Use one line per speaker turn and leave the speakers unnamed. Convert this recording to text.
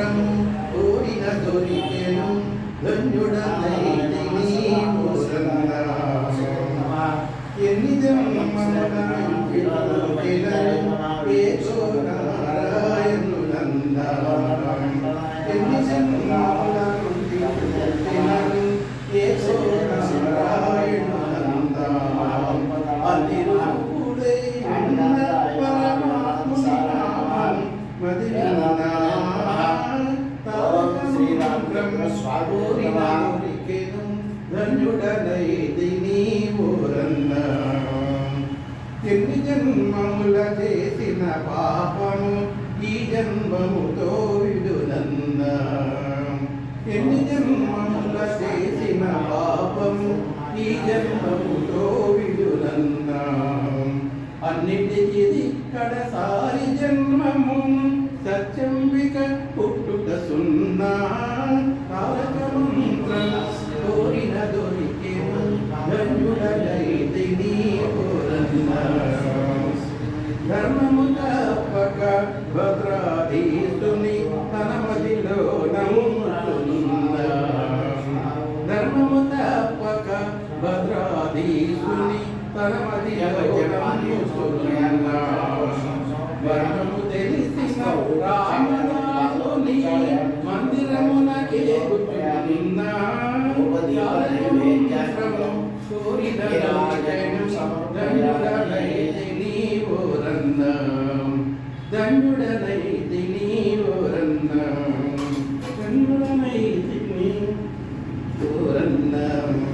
మంత్రము కోరిన దొరికెను. ఎన్ని ధన్యుడనైది నీవురన్న ఎన్ని జన్మముల చేసిన పాపము ఈ జన్మముతో విడునన్న ఎన్ని జన్మముల చేసిన పాపము ఈ జన్మముతో విడునన్న అన్నిటికీ కడసారి జన్మము సత్యంబిక పుట్టు ధర్మము తప్పక భద్రాధీసుని తన మదిలో నమ్ముతున్నా ధర్మము తప్పక భద్రాధీసుని తన మదిలో నమ్ముతున్నా వర్ణము తెలిసిన రామదాసుని మందిరమునకే కోరిన రాజను ഉറന്നാം തന്നുടനെ നീ ഉറന്നാം തന്നുടനെ നീ ഉറന്നാം